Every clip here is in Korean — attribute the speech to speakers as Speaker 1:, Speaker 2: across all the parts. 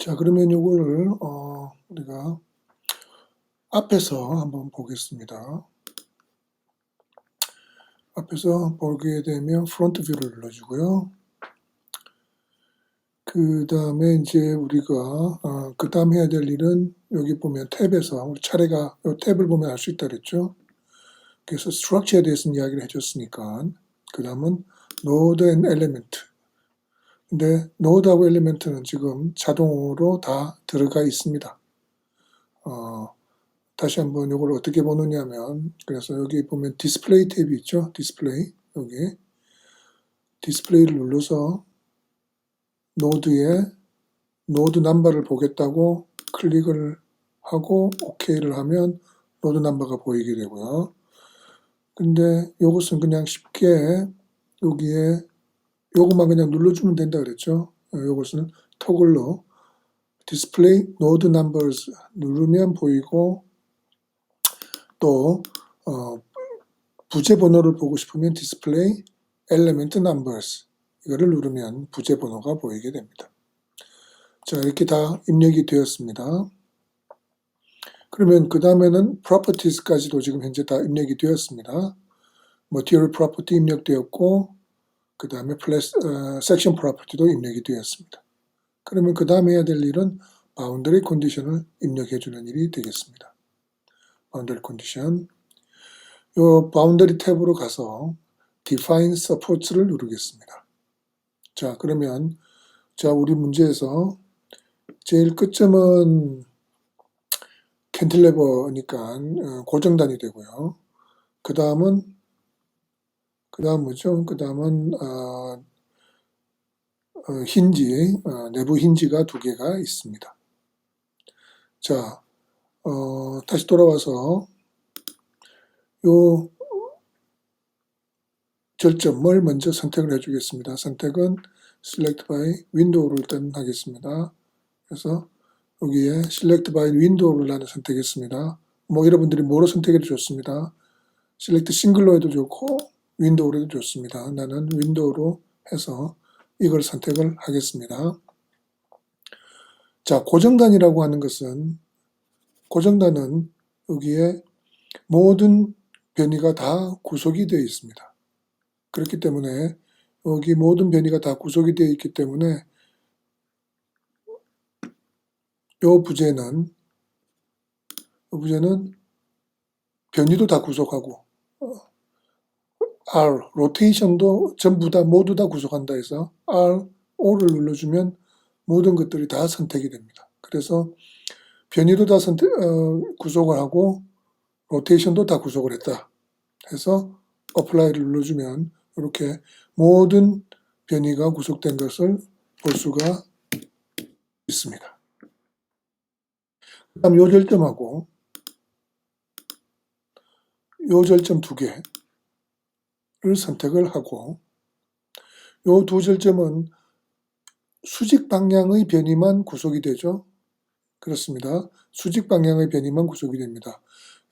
Speaker 1: 자, 그러면 이거를 어, 우리가 앞에서 한번 보겠습니다. 앞에서 보게 되면 프론트 뷰를 눌러주고요. 그 다음에 이제 우리가 어, 그 다음 해야 될 일은 여기 보면 탭에서 우리 차례가 이 탭을 보면 알 수 있다 그랬죠. 그래서 스트럭처에 대해서 이야기를 해줬으니까 그 다음은 노드 앤 엘리멘트 근데 노드하고 엘리멘트는 지금 자동으로 다 들어가 있습니다. 어, 다시 한번 이걸 어떻게 보느냐면 그래서 여기 보면 디스플레이 탭이 있죠. 디스플레이 여기 디스플레이를 눌러서 노드에 노드 넘버를 보겠다고 클릭을 하고 OK를 하면 노드 넘버가 보이게 되고요. 근데 이것은 그냥 쉽게 여기에 요것만 그냥 눌러주면 된다 그랬죠. 요것은 토글로 디스플레이 노드 넘버스 누르면 보이고 또 어, 부재 번호를 보고 싶으면 디스플레이 엘리멘트 넘버스 이거를 누르면 부재 번호가 보이게 됩니다. 자 이렇게 다 입력이 되었습니다. 그러면 그 다음에는 properties까지도 지금 현재 다 입력이 되었습니다. material property 입력되었고 그 다음에 플래스, 어, 섹션 프로퍼티도 입력이 되었습니다. 그러면 그 다음에 해야 될 일은 바운더리 컨디션을 입력해 주는 일이 되겠습니다. 바운더리 컨디션 요 바운더리 탭으로 가서 define supports를 누르겠습니다. 자 그러면 자 우리 문제에서 제일 끝점은 캔틸레버니까 어, 고정단이 되고요. 그 다음은 그 다음 뭐죠? 그 다음은 어, 어, 힌지, 어, 내부 힌지가 두 개가 있습니다. 자, 어, 다시 돌아와서 요 절점을 먼저 선택을 해주겠습니다. 선택은 Select by Window를 일단 하겠습니다. 그래서 여기에 Select by Window를 나는 선택했습니다. 뭐 여러분들이 뭐로 선택해도 좋습니다. Select 싱글로 해도 좋고 윈도우로 좋습니다. 나는 윈도우로 해서 이걸 선택을 하겠습니다. 자, 고정단이라고 하는 것은 고정단은 여기에 모든 변이가 다 구속이 되어 있습니다. 그렇기 때문에 여기 모든 변이가 다 구속이 되어 있기 때문에 이 부재는 이 부재는 변이도 다 구속하고 R, 로테이션도 전부 다 모두 다 구속한다 해서 R, O를 눌러주면 모든 것들이 다 선택이 됩니다. 그래서 변이도 다 선택, 어, 구속을 하고 로테이션도 다 구속을 했다. 해서 어플라이를 눌러주면 이렇게 모든 변이가 구속된 것을 볼 수가 있습니다. 그 다음 요 절점하고 요 절점 두 개, 를 선택을 하고 요 두 절점은 수직 방향의 변이만 구속이 되죠. 그렇습니다. 수직 방향의 변이만 구속이 됩니다.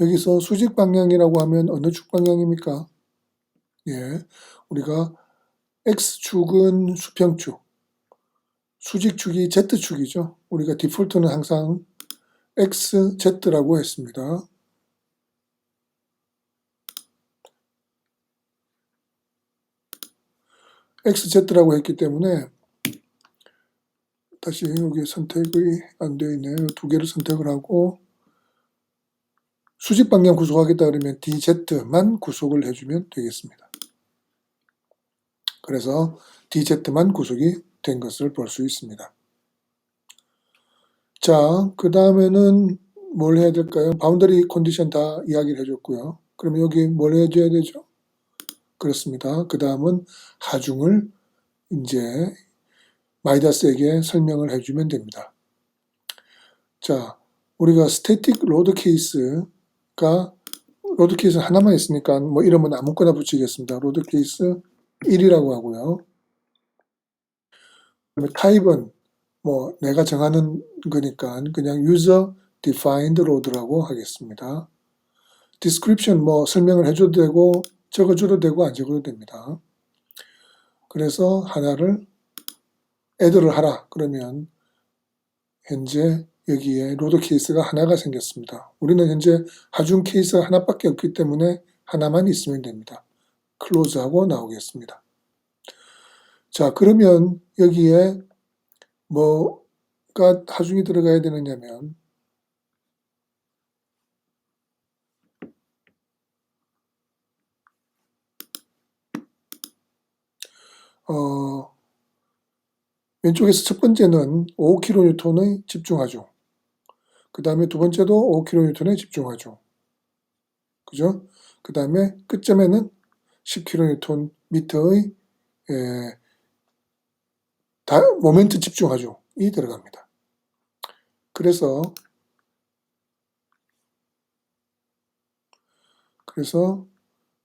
Speaker 1: 여기서 수직 방향이라고 하면 어느 축 방향입니까? 예, 우리가 X축은 수평축, 수직축이 Z축이죠. 우리가 디폴트는 항상 XZ라고 했습니다. XZ라고 했기 때문에 다시 여기 선택이 안 되어 있네요. 두 개를 선택을 하고 수직 방향 구속하겠다 그러면 DZ만 구속을 해주면 되겠습니다. 그래서 DZ만 구속이 된 것을 볼 수 있습니다. 자, 그 다음에는 뭘 해야 될까요? 바운더리 컨디션 다 이야기를 해줬고요. 그러면 여기 뭘 해줘야 되죠? 그렇습니다. 그 다음은 하중을 이제 마이다스에게 설명을 해주면 됩니다. 자, 우리가 스태틱 로드 케이스가 로드 케이스 하나만 있으니까 뭐 이름은 아무거나 붙이겠습니다. 로드 케이스 1이라고 하고요. 타입은 뭐 내가 정하는 거니까 그냥 user defined load라고 하겠습니다. description 뭐 설명을 해줘도 되고 적어줘도 되고 안 적어도 됩니다. 그래서 하나를 애들을 하라 그러면 현재 여기에 로드 케이스가 하나가 생겼습니다. 우리는 현재 하중 케이스가 하나밖에 없기 때문에 하나만 있으면 됩니다. 클로즈하고 나오겠습니다. 자, 그러면 여기에 뭐가 하중이 들어가야 되느냐면 어, 왼쪽에서 첫 번째는 5kN의 집중하중. 그 다음에 두 번째도 5kN에 집중하중. 그죠? 그 다음에 끝점에는 10kN 미터의 에, 다, 모멘트 집중하중이 들어갑니다. 그래서 그래서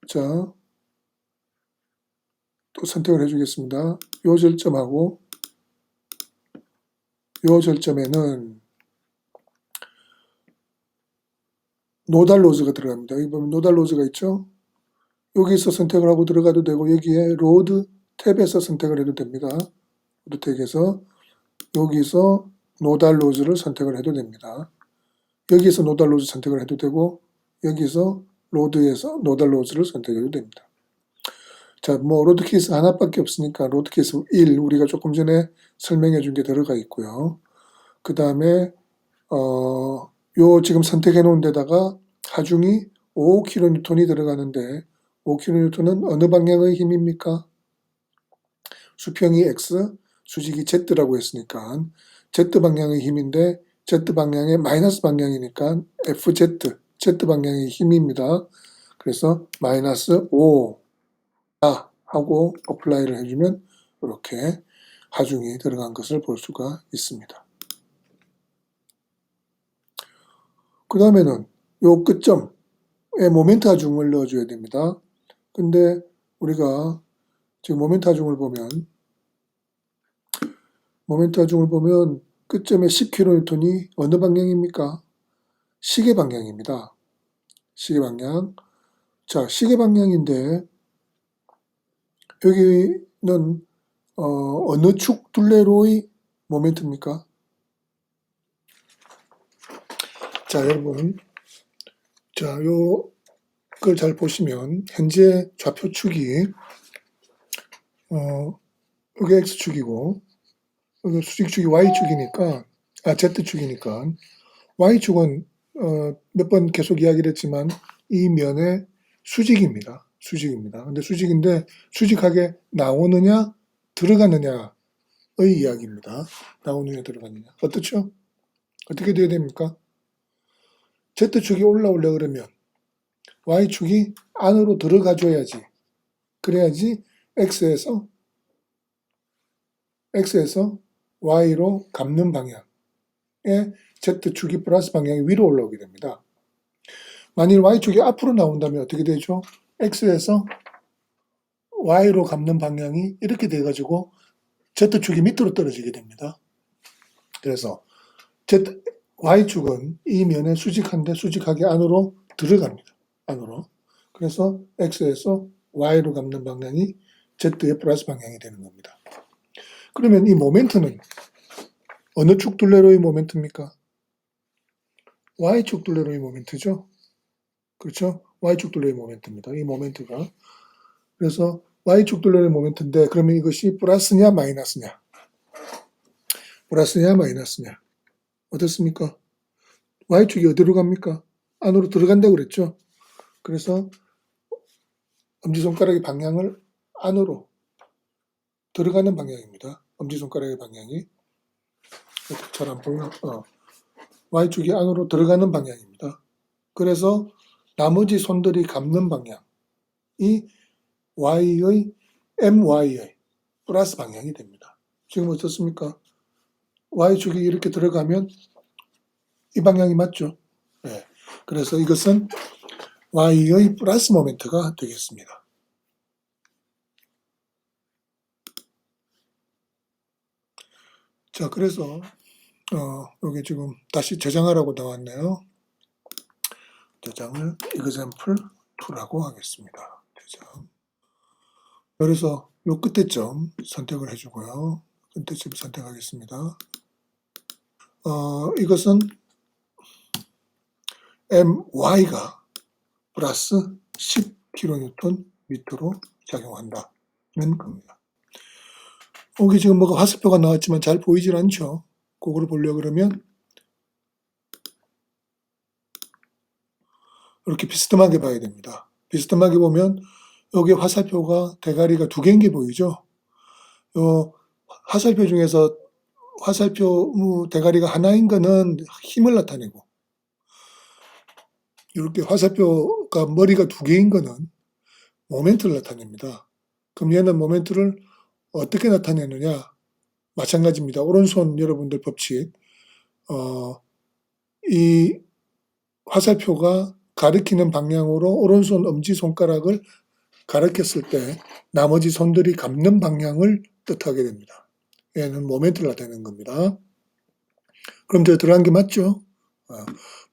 Speaker 1: 자, 또 선택을 해주겠습니다. 요 절점하고 요 절점에는 노달 로즈가 들어갑니다. 여기 보면 노달 로즈가 있죠? 여기서 선택을 하고 들어가도 되고 여기에 로드 탭에서 선택을 해도 됩니다. 로드 탭에서 여기서 노달 로즈를 선택을 해도 됩니다. 여기서 노달 로즈 선택을 해도 되고 여기서 로드에서 노달 로즈를 선택해도 됩니다. 자, 뭐 로드 케이스 하나밖에 없으니까 로드 케이스 1 우리가 조금 전에 설명해 준 게 들어가 있고요. 그 다음에 어, 요 지금 선택해 놓은 데다가 하중이 5kN이 들어가는데 5kN은 어느 방향의 힘입니까? 수평이 x, 수직이 z라고 했으니까 z 방향의 힘인데 z 방향의 마이너스 방향이니까 fz, z 방향의 힘입니다. 그래서 마이너스 5 하고 어플라이를 해주면 이렇게 하중이 들어간 것을 볼 수가 있습니다. 그 다음에는 요 끝점에 모멘트 하중을 넣어줘야 됩니다. 근데 우리가 지금 모멘트 하중을 보면 모멘트 하중을 보면 끝점에 10kN이 어느 방향입니까? 시계 방향입니다. 시계 방향. 자, 시계 방향인데 여기는 어, 어느 축 둘레로의 모멘트입니까? 자, 여러분. 자, 요, 그걸 잘 보시면, 현재 좌표축이, 어, 여기 X축이고, 여기 수직축이 Y축이니까, 아, Z축이니까, Y축은, 어, 몇 번 계속 이야기를 했지만, 이 면의 수직입니다. 수직입니다. 근데 수직인데, 수직하게 나오느냐, 들어가느냐의 이야기입니다. 나오느냐, 들어가느냐. 어떻죠? 어떻게 돼야 됩니까? Z축이 올라오려 그러면 Y축이 안으로 들어가 줘야지. 그래야지 X에서 X에서 Y로 감는 방향에 Z축이 플러스 방향이 위로 올라오게 됩니다. 만일 Y축이 앞으로 나온다면 어떻게 되죠? X에서 Y로 감는 방향이 이렇게 돼가지고 Z축이 밑으로 떨어지게 됩니다. 그래서 Z, Y축은 이 면에 수직한데 수직하게 안으로 들어갑니다. 안으로. 그래서 X에서 Y로 감는 방향이 Z의 플러스 방향이 되는 겁니다. 그러면 이 모멘트는 어느 축 둘레로의 모멘트입니까? Y축 둘레로의 모멘트죠. 그렇죠? Y축 둘레의 모멘트입니다. 이 모멘트가. 그래서 Y축 둘레의 모멘트인데 그러면 이것이 플러스냐 마이너스냐? 플러스냐 마이너스냐? 어떻습니까? Y축이 어디로 갑니까? 안으로 들어간다고 그랬죠? 그래서 엄지손가락의 방향을 안으로 들어가는 방향입니다. 엄지손가락의 방향이. 잘안 보이나? 어. Y축이 안으로 들어가는 방향입니다. 그래서 나머지 손들이 감는 방향이 Y의 MY의 플러스 방향이 됩니다. 지금 어떻습니까? Y축이 이렇게 들어가면 이 방향이 맞죠? 네. 그래서 이것은 Y의 플러스 모멘트가 되겠습니다. 자, 그래서 어, 여기 지금 다시 저장하라고 나왔네요. 저장을 example 2라고 하겠습니다. 저장. 그래서 요 끝에 점 선택을 해주고요. 끝에 점 선택하겠습니다. 어, 이것은 MY가 플러스 10kN 미터로 작용한다는 겁니다. 여기 지금 뭐가 화살표가 나왔지만 잘 보이질 않죠. 그거를 보려 그러면 이렇게 비스듬하게 봐야 됩니다. 비스듬하게 보면 여기 화살표가 대가리가 두 개인 게 보이죠. 요 화살표 중에서 화살표 뭐 대가리가 하나인 거는 힘을 나타내고 이렇게 화살표가 머리가 두 개인 거는 모멘트를 나타냅니다. 그럼 얘는 모멘트를 어떻게 나타내느냐? 마찬가지입니다. 오른손 여러분들 법칙. 어, 이 화살표가 가리키는 방향으로 오른손 엄지손가락을 가리켰을 때 나머지 손들이 감는 방향을 뜻하게 됩니다. 얘는 모멘트를 나타내는 겁니다. 그럼 저 들어간 게 맞죠? 어,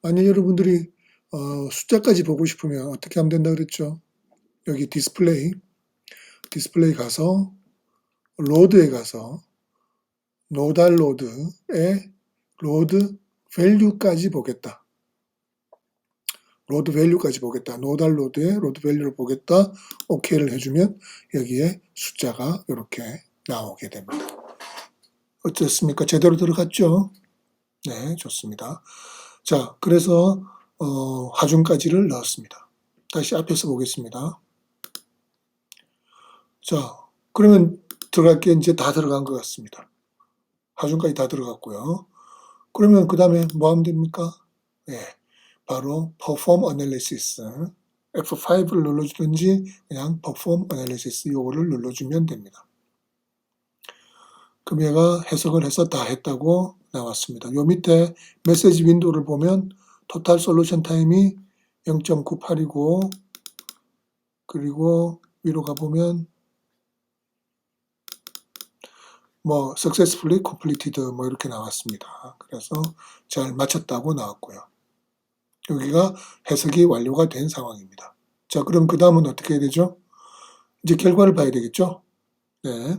Speaker 1: 만약 여러분들이 어, 숫자까지 보고 싶으면 어떻게 하면 된다 그랬죠? 여기 디스플레이, 디스플레이 가서 로드에 가서 노달 로드에 로드 밸류까지 보겠다. 로드 밸류까지 보겠다. 노달 로드에 로드 밸류를 보겠다. 오케이를 해주면 여기에 숫자가 이렇게 나오게 됩니다. 어떻습니까? 제대로 들어갔죠? 네, 좋습니다. 자, 그래서 어, 하중까지를 넣었습니다. 다시 앞에서 보겠습니다. 자, 그러면 들어갈 게 이제 다 들어간 것 같습니다. 하중까지 다 들어갔고요. 그러면 그 다음에 뭐 하면 됩니까? 네, 바로 perform analysis. F5를 눌러주든지 그냥 perform analysis 요거를 눌러주면 됩니다. 그럼 얘가 해석을 해서 다 했다고 나왔습니다. 요 밑에 메시지 윈도우를 보면 토탈 솔루션 타임이 0.98이고 그리고 위로 가보면 뭐 successfully completed 뭐 이렇게 나왔습니다. 그래서 잘 마쳤다고 나왔고요. 여기가 해석이 완료가 된 상황입니다. 자, 그럼 그 다음은 어떻게 해야 되죠? 이제 결과를 봐야 되겠죠? 네.